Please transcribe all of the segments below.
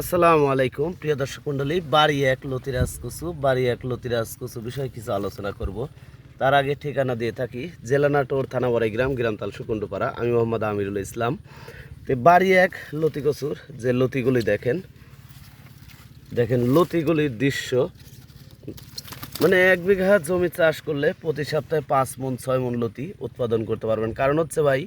আসসালামু আলাইকুম। প্রিয় দর্শক মণ্ডলী বাড়ি এক লতিরাজ কুসু, বাড়ি এক লতিরাজ কুসু বিষয়ে কিছু আলোচনা করব। তার আগে ঠিকানা দিয়ে থাকি জেলা নাটোর থানা বড়াইগ্রাম, গ্রামতাল সুকুণ্ডপাড়া আমি মোহাম্মদ আমিরুল ইসলাম। তো বাড়ি এক লতি কচুর, যে লতিগুলি দেখেন দেখেন লতিগুলির দৃশ্য। মানে এক বিঘা জমি চাষ করলে প্রতি সপ্তাহে পাঁচ মন, ছয় মন লতি উৎপাদন করতে পারবেন। কারণ হচ্ছে ভাই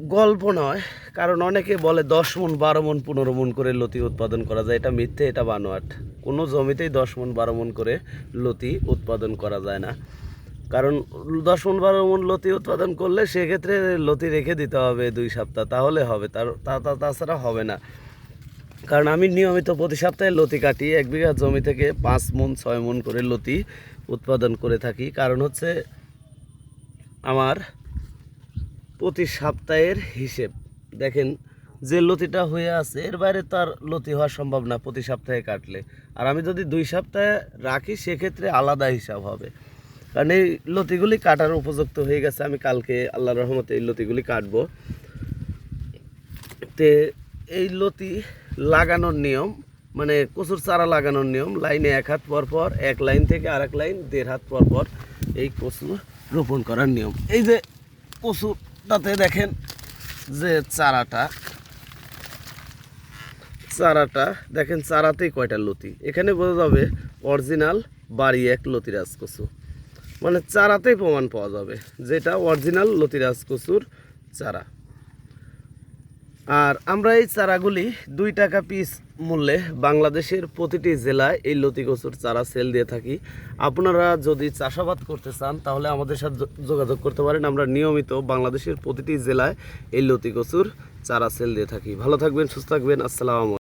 গল্প নয়, কারণ অনেকে বলে দশ মন, বারো মন, পনেরো মন করে লতি উৎপাদন করা যায়। এটা মিথ্যে, এটা বানোয়াট। কোনো জমিতেই দশ মন, বারো মন করে লতি উৎপাদন করা যায় না। কারণ দশ মন, বারো মন লতি উৎপাদন করলে সেক্ষেত্রে লতি রেখে দিতে হবে দুই সপ্তাহ, তাহলে হবে। তার, তা- তাছাড়া হবে না। কারণ আমি নিয়মিত প্রতি সপ্তাহে লতি কাটি, এক বিঘা জমি থেকে পাঁচ মন, ছয় মন করে লতি উৎপাদন করে থাকি। কারণ হচ্ছে আমার প্রতি সপ্তাহের হিসেব। দেখেন, যে লতিটা হয়ে আছে, এর বাইরে তার লতি হওয়া সম্ভব না প্রতি সপ্তাহে কাটলে। আর আমি যদি দুই সপ্তাহে রাখি, সেক্ষেত্রে আলাদা হিসাব হবে। কারণ এই লতিগুলি কাটার উপযুক্ত হয়ে গেছে। আমি কালকে আল্লাহ রহমতে এই লতিগুলি কাটবো। তে এই লতি লাগানোর নিয়ম মানে কচুর চারা লাগানোর নিয়ম, লাইনে এক হাত পর পর, এক লাইন থেকে আর এক লাইন, দেড় হাত পর পর এই কচু রোপণ করার নিয়ম। এই যে কচুটাতে দেখেন যে চারাটা চারাটা, দেখেন চারাতেই কয়টা লতি। এখানে বোঝা যাবে অরিজিনাল বাড়ি এক লতিরাজ কচু। মানে চারাতেই প্রমাণ পাওয়া যাবে যেটা অরিজিনাল লতিরাজ কচুর চারা। আর আমরা এই চারাগুলি দুই টাকা পিস মূল্যে বাংলাদেশের প্রতিটি জেলায় এই লতি কচুর চারা সেল দিয়ে থাকি। আপনারা যদি চাষাবাদ করতে চান, তাহলে আমাদের সাথে যোগাযোগ করতে পারেন। আমরা নিয়মিত বাংলাদেশের প্রতিটি জেলায় এই লতি কচুর চারা সেল দিয়ে থাকি। ভালো থাকবেন, সুস্থ থাকবেন। আসসালামু